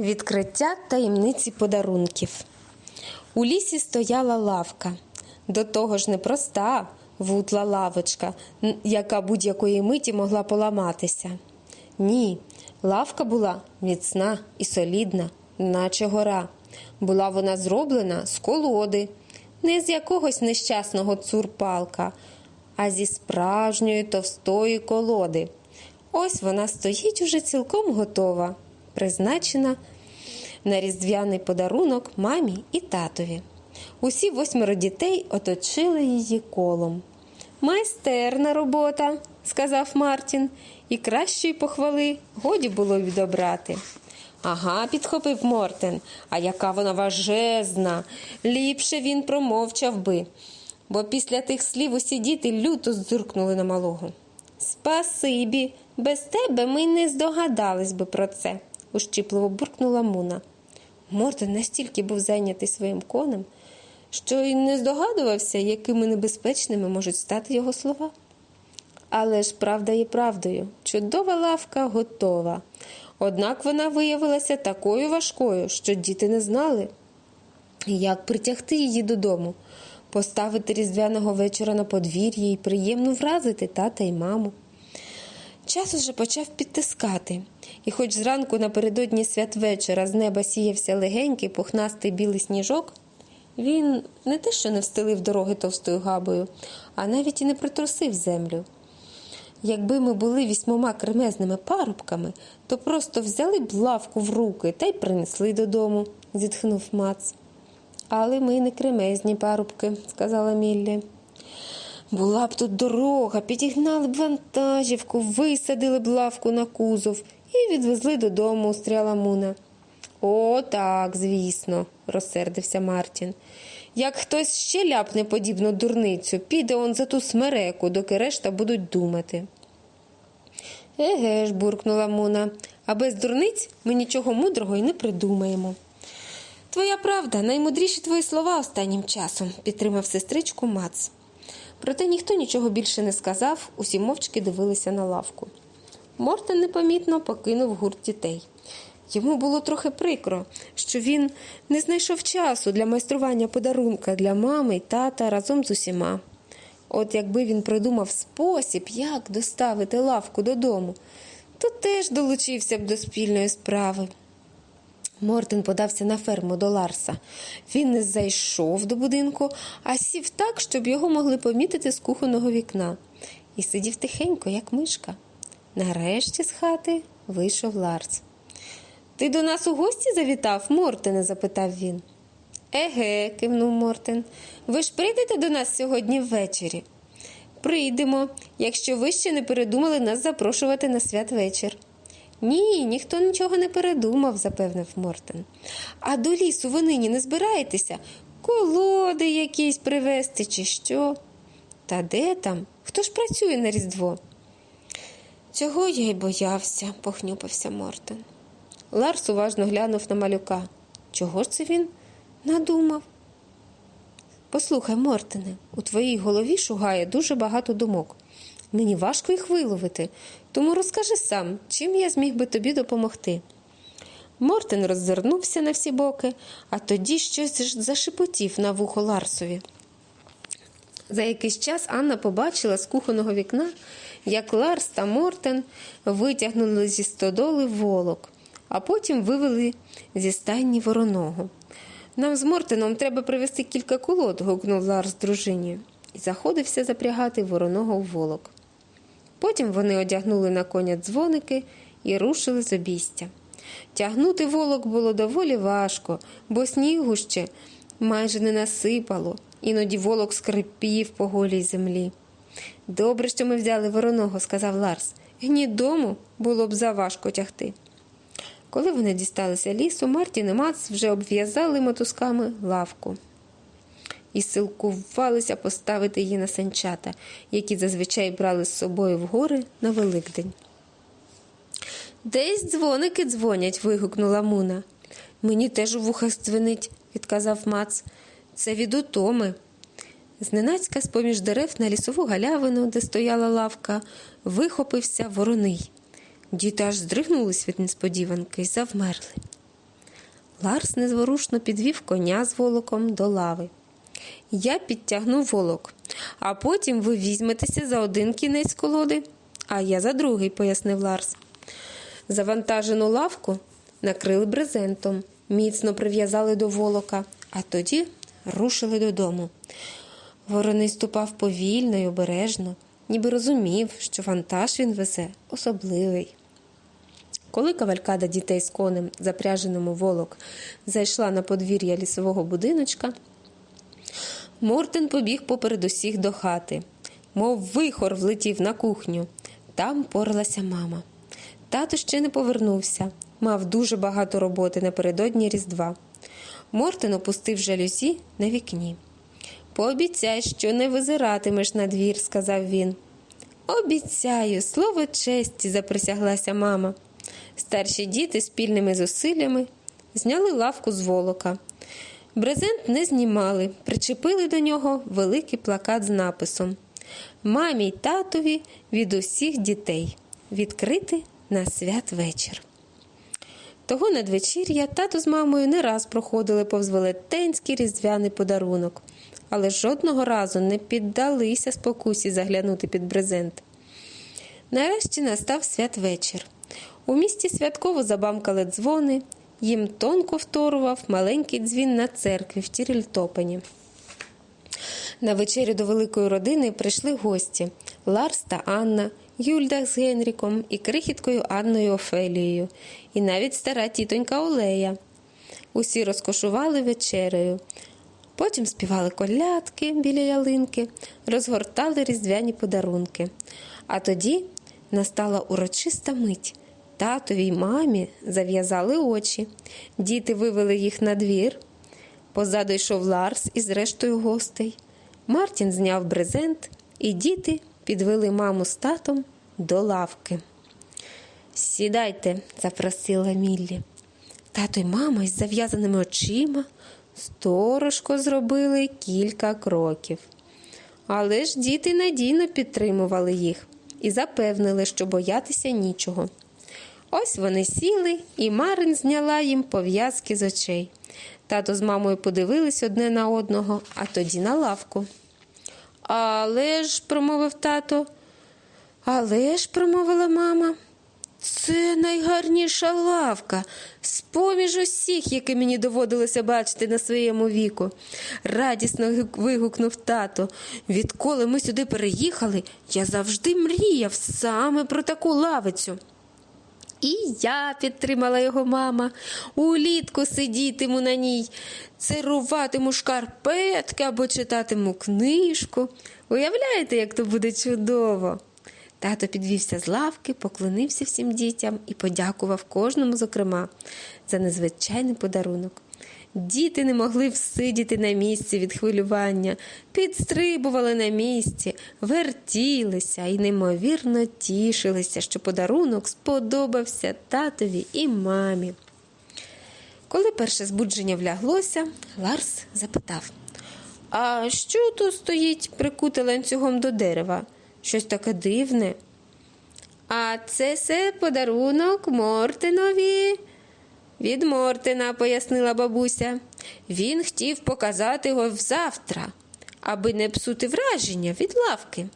Відкриття таємниці подарунків. У лісі стояла лавка. До того ж не проста вутла лавочка, яка будь-якої миті могла поламатися. Ні, лавка була міцна і солідна, наче гора. Була вона зроблена з колоди, не з якогось нещасного цурпалка, а зі справжньої товстої колоди. Ось вона стоїть уже цілком готова, призначена на різдвяний подарунок мамі і татові. Усі восьмеро дітей оточили її колом. Майстерна робота, сказав Мартін, і кращої похвали годі було відобрати. Ага, підхопив Мортен, а яка вона важезна. Ліпше він промовчав би, бо після тих слів усі діти люто зиркнули на малого. Спасибі, без тебе ми не здогадались би про це, ущіпливо буркнула Муна. Мортен настільки був зайнятий своїм конем, що й не здогадувався, якими небезпечними можуть стати його слова. Але ж правда є правдою. Чудова лавка готова. Однак вона виявилася такою важкою, що діти не знали, як притягти її додому, поставити різдвяного вечора на подвір'ї і приємно вразити тата й маму. Час уже почав підтискати, і хоч зранку напередодні святвечора з неба сіявся легенький пухнастий білий сніжок, він не те, що не встелив дороги товстою габою, а навіть і не притрусив землю. Якби ми були вісьмома кремезними парубками, то просто взяли б лавку в руки та й принесли додому, зітхнув Мац. Але ми не кремезні парубки, сказала Міллі. Була б тут дорога, підігнали б вантажівку, висадили б лавку на кузов і відвезли додому, устряла Муна. О, так, звісно, розсердився Мартін. Як хтось ще ляпне подібну дурницю, піде он за ту смереку, доки решта будуть думати. Еге ж, буркнула Муна, а без дурниць ми нічого мудрого й не придумаємо. Твоя правда, наймудріші твої слова останнім часом, підтримав сестричку Мац. Проте ніхто нічого більше не сказав, усі мовчки дивилися на лавку. Мортен непомітно покинув гурт дітей. Йому було трохи прикро, що він не знайшов часу для майстрування подарунка для мами й тата разом з усіма. От якби він придумав спосіб, як доставити лавку додому, то теж долучився б до спільної справи. Мортен подався на ферму до Ларса. Він не зайшов до будинку, а сів так, щоб його могли помітити з кухонного вікна, і сидів тихенько, як мишка. Нарешті з хати вийшов Ларс. Ти до нас у гості завітав, Мортене? запитав він. Еге, кивнув Мортен. Ви ж прийдете до нас сьогодні ввечері? Прийдемо, якщо ви ще не передумали нас запрошувати на святвечір. Ні, ніхто нічого не передумав, запевнив Мортен. А до лісу ви нині не збираєтеся? Колоди якісь привезти, чи що? Та де там? Хто ж працює на Різдво? Цього я й боявся, похнюпився Мортен. Ларс уважно глянув на малюка. Чого ж це він надумав? Послухай, Мортене, у твоїй голові шугає дуже багато думок. Мені важко їх виловити, тому розкажи сам, чим я зміг би тобі допомогти. Мортен роззирнувся на всі боки, а тоді щось зашепотів на вухо Ларсові. За якийсь час Анна побачила з кухонного вікна, як Ларс та Мортен витягнули зі стодоли волок, а потім вивели зі стайні вороного. Нам з Мортеном треба привезти кілька колод, гукнув Ларс дружині, і заходився запрягати вороного в волок. Потім вони одягнули на коня дзвоники і рушили з обійстя. Тягнути волок було доволі важко, бо снігу ще майже не насипало, іноді волок скрипів по голій землі. Добре, що ми взяли вороного, сказав Ларс. Гнідому було б заважко тягти. Коли вони дісталися лісу, Мартін і Мац вже обв'язали мотузками лавку і силкувалися поставити її на санчата, які зазвичай брали з собою в гори на Великдень. Десь дзвоники дзвонять. вигукнула Муна. Мені теж у вухах дзвенить, відказав Мац. Це від утоми. Зненацька з-поміж дерев на лісову галявину, де стояла лавка, вихопився вороний. Діти аж здригнулись від несподіванки й завмерли. Ларс незворушно підвів коня з волоком до лави. Я підтягну волок, а потім ви візьметеся за один кінець колоди, а я за другий, пояснив Ларс. Завантажену лавку накрили брезентом, міцно прив'язали до волока, а тоді рушили додому. Вороний ступав повільно й обережно, ніби розумів, що вантаж він везе особливий. Коли кавалькада дітей з конем, запряженим у волок, зайшла на подвір'я лісового будиночка, Мортен побіг поперед усіх до хати, мов вихор влетів на кухню. Там поралася мама. Тато ще не повернувся, мав дуже багато роботи напередодні Різдва. Мортен опустив жалюзі на вікні. Пообіцяй, що не визиратимеш на двір, сказав він. Обіцяю, слово честі, заприсяглася мама. Старші діти спільними зусиллями зняли лавку з волока. Брезент не знімали, причепили до нього великий плакат з написом Мамі й татові від усіх дітей відкрити на святвечір. Того надвечір'я тато з мамою не раз проходили повз велетенський різдвяний подарунок, але жодного разу не піддалися спокусі заглянути під брезент. Нарешті настав святвечір. У місті святково забамкали дзвони, їм тонко вторував маленький дзвін на церкві в Тірільтопені. На вечерю до великої родини прийшли гості Ларс та Анна, Юльда з Генріком і крихіткою Анною Офелією, і навіть стара тітонька Олея. Усі розкошували вечерею. Потім співали колядки біля ялинки, розгортали різдвяні подарунки. А тоді настала урочиста мить. Татові й мамі зав'язали очі. Діти вивели їх на двір. Позаду йшов Ларс із рештою гостей. Мартін зняв брезент, і діти підвели маму з татом до лавки. Сідайте, запросила Міллі. Тато й мама із зав'язаними очима сторожко зробили кілька кроків. Але ж діти надійно підтримували їх і запевнили, що боятися нічого. Ось вони сіли, і Марин зняла їм пов'язки з очей. Тато з мамою подивились одне на одного, а тоді на лавку. Але ж, промовив тато, але ж, промовила мама, це найгарніша лавка, з поміж усіх, які мені доводилося бачити на своєму віку. Радісно вигукнув тато. Відколи ми сюди переїхали, я завжди мріяв саме про таку лавицю. І я підтримала його мама. Улітку сидітиму на ній, цируватиму шкарпетки або читатиму книжку. Уявляєте, як то буде чудово? Тато підвівся з лавки, поклонився всім дітям і подякував кожному, зокрема, за незвичайний подарунок. Діти не могли всидіти на місці від хвилювання, підстрибували на місці, вертілися і неймовірно тішилися, що подарунок сподобався татові і мамі. Коли перше збудження вляглося, Ларс запитав А що тут стоїть прикуте ланцюгом до дерева? Щось таке дивне. А це все подарунок Мортинові. Від Мортина, пояснила бабуся. Він хотів показати його завтра, аби не псути враження від лавки.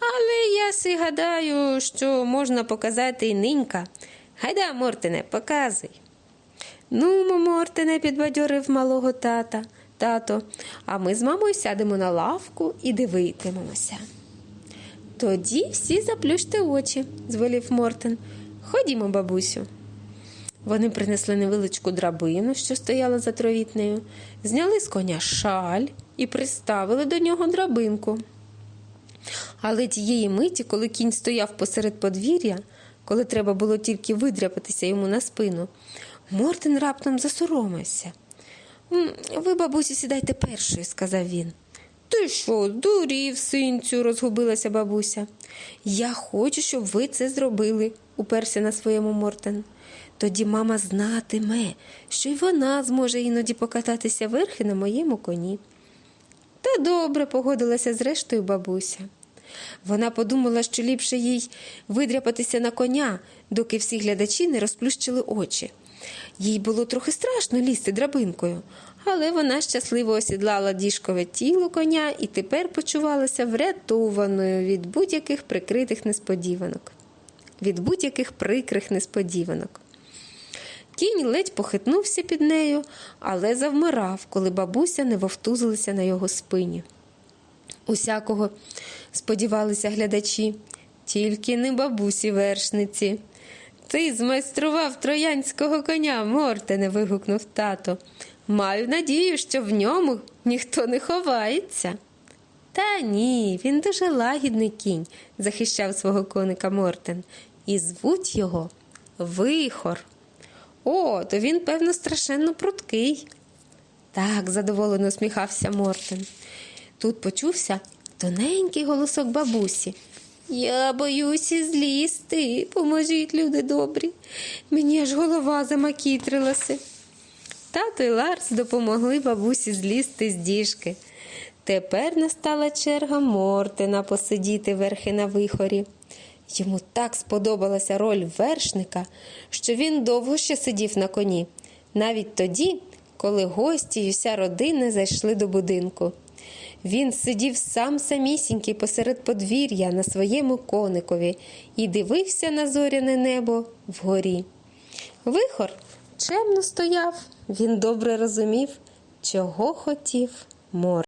Але я си гадаю, що можна показати і нинька. Гайда, Мортине, показуй. Ну, Мортине, підбадьорив малого тата, тато, а ми з мамою сядемо на лавку і дивитимемося. Тоді всі заплющте очі, звелів Мортин. Ходімо, бабусю. Вони принесли невеличку драбину, що стояла за тровітнею, зняли з коня шаль і приставили до нього драбинку. Але тієї миті, коли кінь стояв посеред подвір'я, коли треба було тільки видряпатися йому на спину, Мортин раптом засоромився. Ви, бабусю, сідайте першою, сказав він. Ти що, дурів, синцю, розгубилася бабуся. Я хочу, щоб ви це зробили, уперся на своєму Мортен. Тоді мама знатиме, що й вона зможе іноді покататися верхи на моєму коні. Та добре погодилася з рештою бабуся. Вона подумала, що ліпше їй видряпатися на коня, доки всі глядачі не розплющили очі. Їй було трохи страшно лізти драбинкою, але вона щасливо осідлала діжкове тіло коня і тепер почувалася врятованою від будь-яких прикритих несподіванок. Від будь-яких прикрих несподіванок. Кінь ледь похитнувся під нею, але завмирав, коли бабуся не вовтузилася на його спині. Усякого сподівалися глядачі, тільки не бабусі вершниці. Ти змайстрував троянського коня, Мортене, вигукнув тато. Маю надію, що в ньому ніхто не ховається. Та ні, він дуже лагідний кінь, захищав свого коника Мортен, і звуть його Вихор. О, то він, певно, страшенно пруткий. Так, задоволено усміхався Мортен. Тут почувся тоненький голосок бабусі. Я боюся злізти, поможіть, люди добрі. Мені аж голова замакітрилася. Тато і Ларс допомогли бабусі злізти з діжки. Тепер настала черга Мортена посидіти верхи на вихорі. Йому так сподобалася роль вершника, що він довго ще сидів на коні, навіть тоді, коли гості й уся родина зайшли до будинку. Він сидів сам самісінький посеред подвір'я на своєму коникові і дивився на зоряне небо вгорі. Вихор чемно стояв, він добре розумів, чого хотів мор.